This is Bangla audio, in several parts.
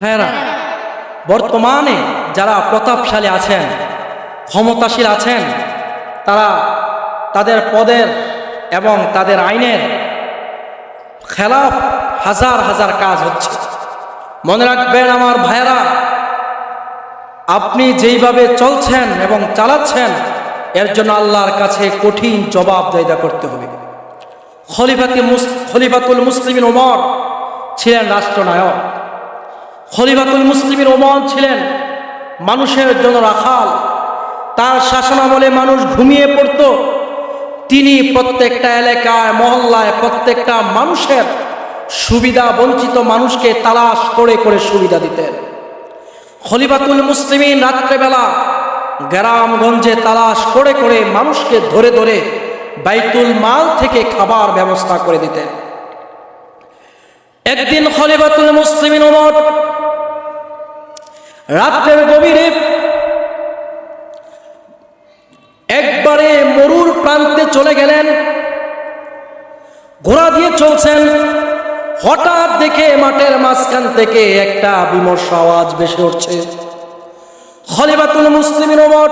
ভাইয়েরা, বর্তমানে যারা প্রতাপশালী আছেন, ক্ষমতাশীল আছেন, তারা তাদের পদের এবং তাদের আইনের খেলাফ হাজার হাজার কাজ হচ্ছে। মনে রাখবেন আমার ভাইয়েরা, আপনি যেইভাবে চলছেন এবং চালাচ্ছেন, এর জন্য আল্লাহর কাছে কঠিন জবাবদাহিতা করতে হবে। খলিফাতি খলিফাতুল মুসলিমিন ওমর ছিলেন রাষ্ট্রনায়ক। খলিফাতুল মুসলিমের ওমর ছিলেন মানুষের জন্য রাখাল। তার শাসনামলে মানুষ ঘুমিয়ে পড়ত। তিনি প্রত্যেকটা এলাকায়, মহল্লায় প্রত্যেকটা মানুষের সুবিধা, বঞ্চিত মানুষকে তালাশ করে করে সুবিধা দিতেন। খলিফাতুল মুসলিমিন রাত্রেবেলা গ্রামগঞ্জে তালাশ করে করে মানুষকে ধরে ধরে বাইতুল মাল থেকে খাবার ব্যবস্থা করে দিতেন। একদিন খলিফাতুল মুসলিমিন ওমর রাত্রের গভীরে একবারে মরুর প্রান্তে চলে গেলেন। ঘোড়া দিয়ে চলছেন। হঠাৎ দেখে মাঠের মাঝখান থেকে একটা বিমর্ষ আওয়াজ বেসে উঠছে। খলিফাতুল মুসলিমিন ওমর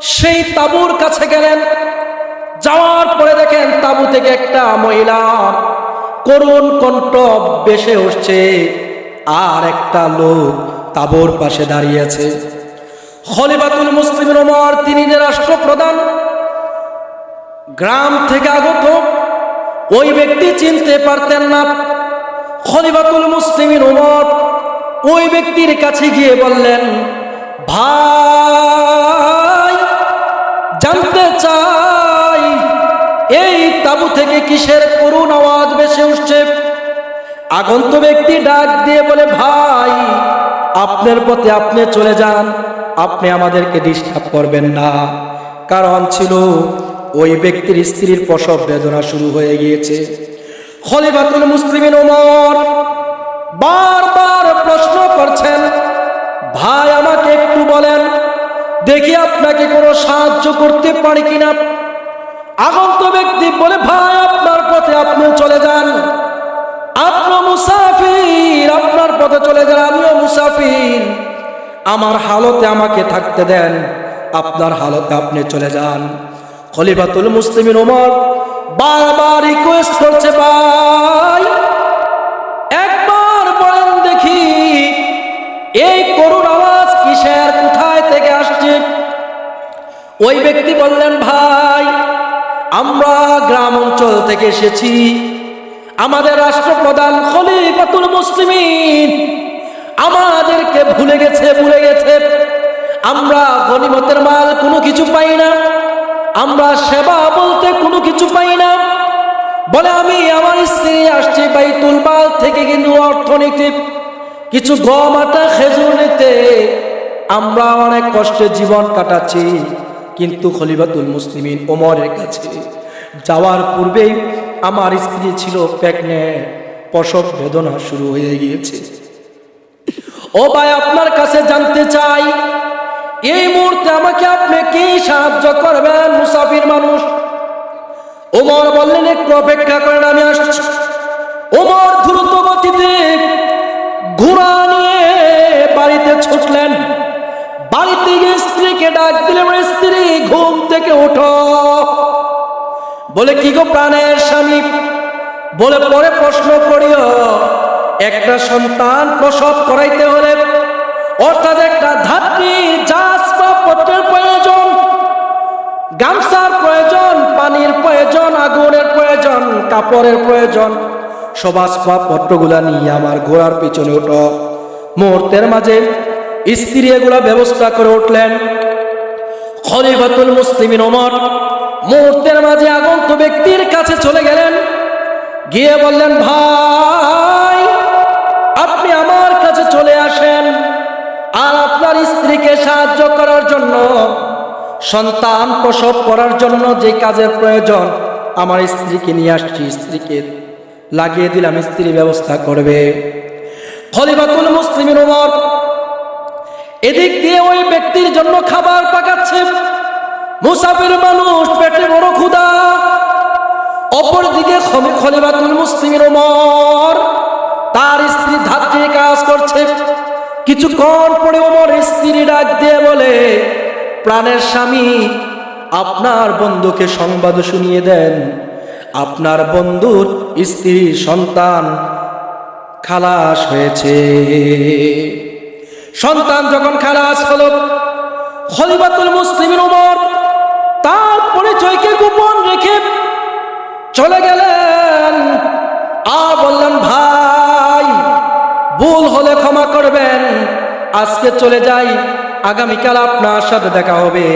সেই তাবুর কাছে গেলেন। যাওয়ার পরে দেখেন তাবু থেকে একটা মহিলা করুণ কণ্ঠ বেসে উঠছে। আর একটা লোক তাবুর পাশে দাঁড়িয়ে আছে। খলিফাতুল মুসলিম ওমর, তিনি যে রাষ্ট্রপ্রধান, গ্রাম থেকে আগত, ওই ব্যক্তি চিনতে পারতেন না। খলিফাতুল মুসলিমিন ওমর ওই ব্যক্তির কাছে গিয়ে বললেন, ভাই, জানতে চাই, এই তাবু থেকে কিসের করুণ আওয়াজ ভেসে উঠছে? আগন্ত ব্যক্তি ডাক দিয়ে বলে, ভাই আপনার পথে আপনি চলে যান, আপনি আমাদেরকে ডিস্টার্ব করবেন না। কারণ ছিল ওই ব্যক্তির স্ত্রীর প্রসব বেদনা শুরু হয়ে গিয়েছে। খলিফাতুল মুসলিমিন ওমর বারবার প্রশ্ন করছেন, ভাই, আমাকে একটু বলেন, দেখি আপনাকে কোনো সাহায্য করতে পারি কিনা? আগন্ত ব্যক্তি বলে, ভাই, আপনার পথে আপনি চলে যান। আপনি মুসাফির, আপনার পথে চলে যান আমিও মুসাফির। আমার হালতে আমাকে থাকতে দেন, আপনার হালতে আপনি চলে যান। খলিফাতুল মুসলিমিন ওমর বারবার রিকোয়েস্ট করছে, ভাই, একবার বলেন দেখি, এই করুণ আওয়াজ কিসের, কোথায় থেকে আসছে? ওই ব্যক্তি বললেন, ভাই, আমরা গ্রাম অঞ্চল থেকে এসেছি। আমাদের রাষ্ট্রপ্রধান খলিফাতুল মুসলিমিন। আমাদেরকে ভুলে গেছে ভুলে গেছে। আমরা গনিমতের মাল কোনো কিছু পাই না। আমরা সেবা বলতে কোনো কিছু পাই না। বলে আমি আমার স্ত্রী আসছি বাইতুল মাল থেকে কিন্তু অর্থনীতি, কিছু গম, আটা, খেজুর নিতে। আমরা অনেক কষ্টে জীবন কাটাচ্ছি, কিন্তু খলিফাতুল মুসলিমিন ওমরের কাছে যাওয়ার পূর্বেই আমার স্ত্রী ছিল প্যাকনে প্রসব বেদনা শুরু হয়ে গিয়েছে। ও ভাই, আপনার কাছে জানতে চাই, এই মুহূর্তে আমাকে আপনি কি সাহায্য করবেন, মুসাফির মানুষ? ওমর বললেন, একটু অপেক্ষা করেন, আমি আসছি। ওমর দ্রুত গতিতে ঘোড়া নিয়ে বাড়িতে ছুটলেন। বাড়িতে গিয়ে স্ত্রীকে ডাক দিলে আমার স্ত্রী, ঘুম থেকে ওঠো বলে, কি গো প্রাণের স্বামী? বলে, পরে প্রশ্ন করিও। একটা সন্তান প্রসব করাইতে হলে অর্থাৎ একটা ধাত্রী, জাস বা পত্রের প্রয়োজন, গামছার প্রয়োজন, পানির প্রয়োজন, আগুনের প্রয়োজন, কাপড়ের প্রয়োজন সব আসবাবপত্রগুলা নিয়ে আমার ঘোড়ার পিছনে ওঠো মুহূর্তের মাঝে স্ত্রী এগুলা ব্যবস্থা করে উঠলেন। খলিফাতুল মুসলিমিন ওমর মুহূর্তের মাঝে আগন্ত ব্যক্তির কাছে চলে গেলেন। গিয়ে বললেন, ভাই, আপনি আমার কাছে চলে আসেন আর আপনার স্ত্রীকে সাহায্য করার জন্য, সন্তান প্রসব করার জন্য যে কাজের প্রয়োজন, আমার স্ত্রীকে নিয়ে আসছি, স্ত্রীকে লাগিয়ে দিলাম, স্ত্রী ব্যবস্থা করবে। খলিফাতুল মুসলিমিন ওমর এদিক দিয়ে ওই ব্যক্তির জন্য খাবার পাকাচ্ছে। মুসাফির মানুষ, পেটে বড় ক্ষুদা অপরদিকে খলিফাতুল মুসলিমিন ওমর, তার স্ত্রী ধাত্রী কাজ করছে। কিছুক্ষণ পরে ওমর স্ত্রী ডাক দিয়ে বলে, প্রাণের স্বামী, আপনার বন্ধুকে সংবাদ শুনিয়ে দেন। আপনার বন্ধুর স্ত্রী সন্তান খালাস হয়েছে। সন্তান যখন খালাস হল, খলিফাতুল মুসলিমিন ওমর তার পরিচয়কে গোপন রেখে চলে গেলেন। আর বললেন, ভাই, ভুল হলে ক্ষমা করবেন। আজকে চলে যাই, আগামীকাল আপনার সাথে দেখা হবে।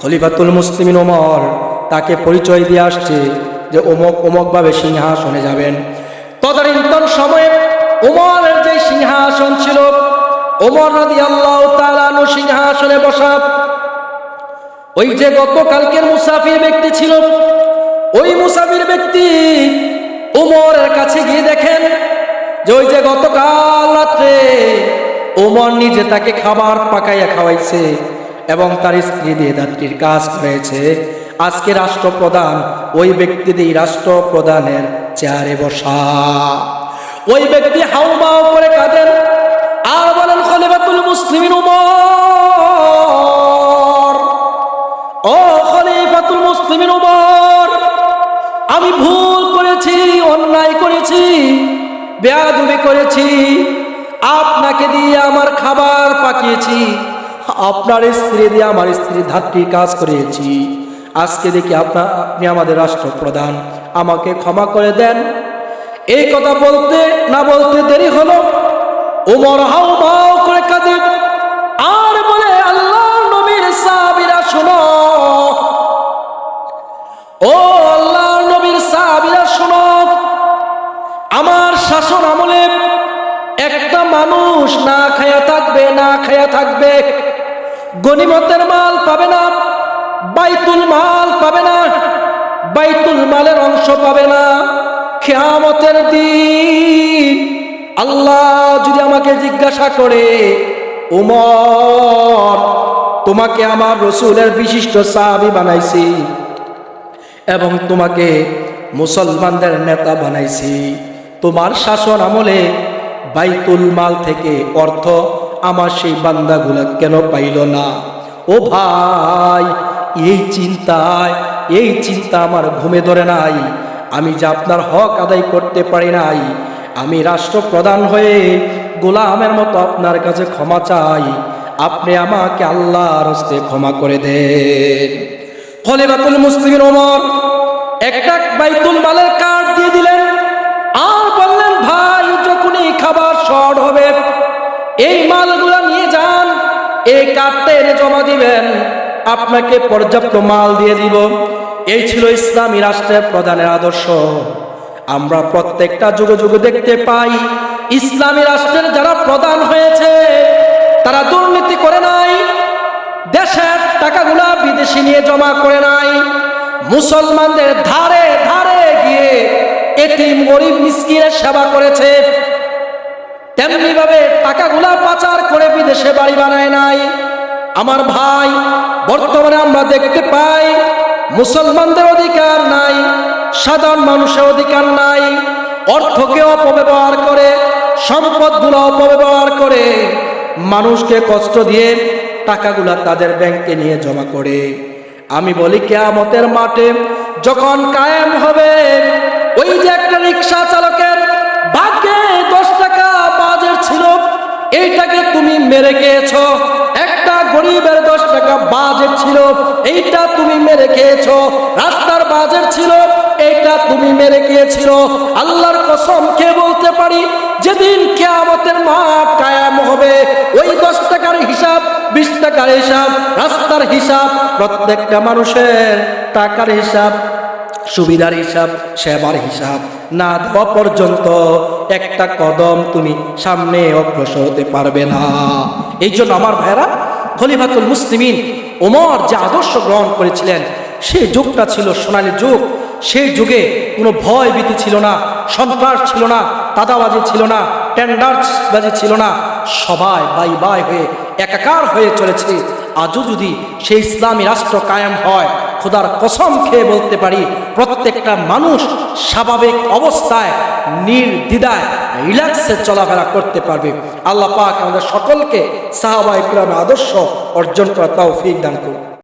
খলিফাতুল মুসলিমিন ওমর তাকে পরিচয় দিয়ে আসছে যে অমক অমক ভাবে সিংহাসনে যাবেন। তদানীন্তন সময়ে ওমরের যে সিংহাসন ছিল, ওমর রাদি আল্লাহ তালানু সিংহাসনে বসা ওই যে গতকালকের মুসাফির ব্যক্তি ছিল, ওই মুসাফির ব্যক্তি ওমরের কাছে গিয়ে দেখেন যে ওই যে গতকাল রাত্রে ওমর নিজে তাকে খাবার পাকাইয়া খাওয়াইছে এবং তার স্ত্রী দিয়ে দাত্রীর কাজ করেছে। আজকে রাষ্ট্রপ্রধান, ওই ব্যক্তি দিয়ে রাষ্ট্রপ্রধানের চেয়ারে বসা। ওই ব্যক্তি হাউমাউ করে কাঁদেন, আর বলেন খলিফাতুল মুসলিমিন উমর। মুসলিমিন উমর আমি ভুল করেছি, অন্যায় করেছি, বেয়াদবি করেছি। আপনাকে দিয়ে আমার খাবার পাকিয়েছি। আপনার স্ত্রী দিয়ে আমার স্ত্রী ধাত্রী কাজ করিয়েছি আজকে দেখি আপনার আপনি আমাদের রাষ্ট্রপ্রধান। আমাকে ক্ষমা করে দেন। এই কথা বলতে, না বলতে দেরি হলো। ওমর হাও মাও করে কাঁদে। আর বলে আল্লাহ নবীর সাবিরা শোনো। ও আল্লাহ নবীর সাহাবিরা, শোনো। আমার শাসন আমলে একটা মানুষ না খায়া থাকবে, না খায়া থাকবে। গনিমতের মাল পাবে না, বাইতুল মাল পাবে না, বাইতুল মালের অংশ পাবে না। খেয়ামতের দিন আল্লাহ যদি আমাকে জিজ্ঞাসা করে, উমর, তোমাকে আমার রসুলের বিশিষ্ট সাহাবি বানাইছি। এবং তোমাকে মুসলমানদের নেতা বানাইছি। তোমার শাসন আমলে বাইতুল মাল থেকে অর্থ আমার সেই বান্দাগুলা কেন পাইল না? ও ভাই, এই চিন্তায়, এই চিন্তা আমার ঘুমে ধরে নাই। আমি যে আপনার হক আদায় করতে পারি নাই। আমি রাষ্ট্রপ্রধান হয়ে গোলামের মতো আপনার কাছে ক্ষমা চাই। আপনি আমাকে আল্লাহর হস্তে ক্ষমা করে দেন। খলিফাতুল মুসলিমের ওমর একটা বাইতুল মালের কার্ড দিয়ে দিলেন। আর বললেন, ভাই, যখনই খাবার শর্ট হবে, এই মালগুলা নিয়ে যান, এই কার্ডটা এনে জমা দিবেন, আপনাকে পর্যাপ্ত মাল দিয়ে দিব। এই ছিল ইসলামী রাষ্ট্রের প্রধানের আদর্শ। আমরা প্রত্যেকটা যুগে যুগে দেখতে পাই, ইসলামী রাষ্ট্রের যারা প্রধান হয়েছে, তারা দুর্নীতি করে নাই, দেশের টাকাগুলা বিদেশি নিয়ে জমা করে নাই। মুসলমানদের ধারে ধারে গিয়ে এটিম গরিব, মিসকিনের সেবা করেছে। তেমনি ভাবে টাকাগুলা পাচার করে বিদেশে বাড়ি বানায় নাই। আমার ভাই, বর্তমানে আমরা দেখতে পাই, মুসলমানদের অধিকার নাই, সাধারণ মানুষের অধিকার নাই, অর্থকে অপব্যবহার করে, সম্পদগুলো অপব্যবহার করে, মানুষকে কষ্ট দিয়ে টাকাগুলা তাদের ব্যাংকে নিয়ে জমা করে। আমি বলি, কেয়ামতের মাঠে যখন কায়েম হবে, ওই যে একটা রিক্সা চালকের ভাগ্যে দশ টাকা বাজের ছিল, এইটাকে তুমি মেরে খেয়েছো। একটা গরিবের দশ টাকা বাজেট ছিল, এইটা তুমি মেরে খেয়েছো। রাস্তার বাজেট ছিল এইটা তুমি মেরে খেয়েছিল আল্লাহর কসম, কে বলতে পারি? যেদিন কেয়ামতের মাঠ কায়াম হবে, ওই দশ টাকার হিসাব, বিশ টাকার হিসাব, রাস্তার হিসাব, প্রত্যেকটা মানুষের টাকার হিসাব, সুবিধার হিসাব, সেবার হিসাব না দেওয়া পর্যন্ত একটা কদম তুমি সামনে অগ্রসর হতে পারবে না। এই জন্য আমার ভাইরা খলিফাতুল মুসলিমিন ওমর যে আদর্শ গ্রহণ করেছিলেন, সেই যুগটা ছিল সোনালী যুগ। সেই যুগে কোনো ভয় ভীতি ছিল না, সন্ত্রাস ছিল না দাদাবাজি ছিল না টেন্ডার্সবাজি ছিল না। সবাই বাই বাই হয়ে একাকার হয়ে চলেছে। আজও যদি সেই ইসলামী রাষ্ট্র কায়েম হয়, খোদার কসম খেয়ে বলতে পারি, প্রত্যেকটা মানুষ স্বাভাবিক অবস্থায়, নির্দ্বিধায়, রিল্যাক্সে চলাফেরা করতে পারবে। আল্লাহ পাক আমাদের সকলকে সাহাবা আদর্শ অর্জন করা তাও দান করুন।